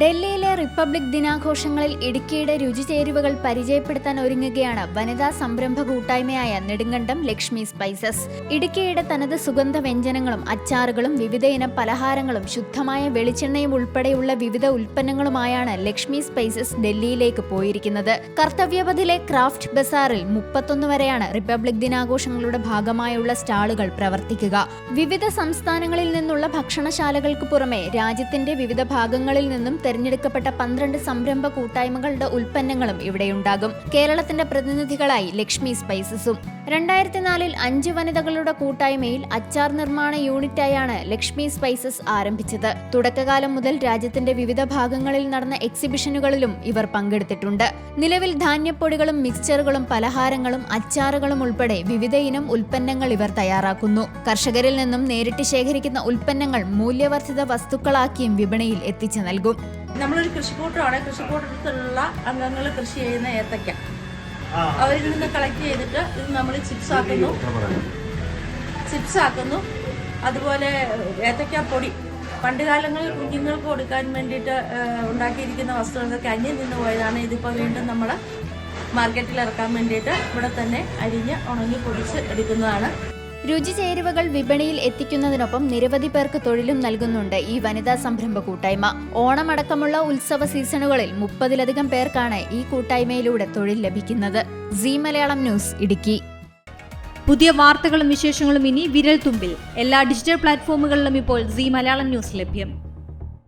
Delirio. Republic ദിനാഘോഷങ്ങളിൽ ഇടുക്കിയുടെ രുചിചേരുവകൾ പരിചയപ്പെടുത്താൻ ഒരുങ്ങുകയാണ് വനിതാ സംരംഭ കൂട്ടായ്മയായ നെടുങ്കണ്ടം ലക്ഷ്മി സ്പൈസസ്. ഇടുക്കിയുടെ തനത് സുഗന്ധ വ്യഞ്ജനങ്ങളും അച്ചാറുകളും വിവിധയിനം പലഹാരങ്ങളും ശുദ്ധമായ വെളിച്ചെണ്ണയും ഉൾപ്പെടെയുള്ള വിവിധ ഉൽപ്പന്നങ്ങളുമായാണ് ലക്ഷ്മി സ്പൈസസ് ഡൽഹിയിലേക്ക് പോയിരിക്കുന്നത്. കർത്തവ്യപഥിലെ ക്രാഫ്റ്റ് ബസാറിൽ മുപ്പത്തൊന്ന് വരെയാണ് റിപ്പബ്ലിക് ദിനാഘോഷങ്ങളുടെ ഭാഗമായുള്ള സ്റ്റാളുകൾ പ്രവർത്തിക്കുക. വിവിധ സംസ്ഥാനങ്ങളിൽ നിന്നുള്ള ഭക്ഷണശാലകൾക്ക് പുറമെ രാജ്യത്തിന്റെ വിവിധ ഭാഗങ്ങളിൽ നിന്നും തെരഞ്ഞെടുക്കപ്പെട്ട പന്ത്രണ്ട് സംരംഭ കൂട്ടായ്മകളുടെ ഉൽപ്പന്നങ്ങളും ഇവിടെയുണ്ടാകും. കേരളത്തിന്റെ പ്രതിനിധികളായി ലക്ഷ്മി സ്പൈസസും. രണ്ടായിരത്തി നാലിൽ അഞ്ച് വനിതകളുടെ കൂട്ടായ്മയിൽ അച്ചാർ നിർമ്മാണ യൂണിറ്റായാണ് ലക്ഷ്മി സ്പൈസസ് ആരംഭിച്ചത്. തുടക്കകാലം മുതൽ രാജ്യത്തിന്റെ വിവിധ ഭാഗങ്ങളിൽ നടന്ന എക്സിബിഷനുകളിലും ഇവർ പങ്കെടുത്തിട്ടുണ്ട്. നിലവിൽ ധാന്യപ്പൊടികളും മിക്സ്ചറുകളും പലഹാരങ്ങളും അച്ചാറുകളും ഉൾപ്പെടെ വിവിധ ഇനം ഉൽപ്പന്നങ്ങൾ ഇവർ തയ്യാറാക്കുന്നു. കർഷകരിൽ നിന്നും നേരിട്ട് ശേഖരിക്കുന്ന ഉൽപ്പന്നങ്ങൾ മൂല്യവർദ്ധിത വസ്തുക്കളാക്കിയും വിപണിയിൽ എത്തിച്ചു നൽകും. നമ്മളൊരു കൃഷിക്കൂട്ടമാണ്. കൃഷിക്കൂട്ടത്തിലുള്ള അംഗങ്ങൾ കൃഷി ചെയ്യുന്ന ഏത്തക്ക അവരിൽ നിന്ന് കളക്ട് ചെയ്തിട്ട് ഇത് നമ്മൾ ചിപ്സ് ആക്കുന്നു. ചിപ്സ് ആക്കുന്നു. അതുപോലെ ഏത്തക്ക പൊടി. പണ്ട് കാലങ്ങളിൽ കുഞ്ഞുങ്ങൾക്ക് കൊടുക്കാൻ വേണ്ടിയിട്ട് ഉണ്ടാക്കിയിരിക്കുന്ന വസ്തുക്കളൊക്കെ അന്യം നിന്ന് പോയതാണ്. ഇതിപ്പോൾ വീണ്ടും നമ്മൾ മാർക്കറ്റിൽ ഇറക്കാൻ വേണ്ടിയിട്ട് ഇവിടെ തന്നെ അരിഞ്ഞ് ഉണങ്ങി പൊടിച്ച് എടുക്കുന്നതാണ്. രുചി ചേരുവകൾ വിപണിയിൽ എത്തിക്കുന്നതിനൊപ്പം നിരവധി പേർക്ക് തൊഴിലും നൽകുന്നുണ്ട് ഈ വനിതാ സംരംഭ കൂട്ടായ്മ. ഓണമടക്കമുള്ള ഉത്സവ സീസണുകളിൽ മുപ്പതിലധികം പേർക്കാണ് ഈ കൂട്ടായ്മയിലൂടെ തൊഴിൽ ലഭിക്കുന്നത്. C Malayalam news Idukki. പുതിയ വാർത്തകളും വിശേഷങ്ങളും ഇനി വിരൽ തുമ്പിൽ എല്ലാ ഡിജിറ്റൽ പ്ലാറ്റ്ഫോമുകളിലും ഇപ്പോൾ സി മലയാളം ന്യൂസ് ലഭ്യം.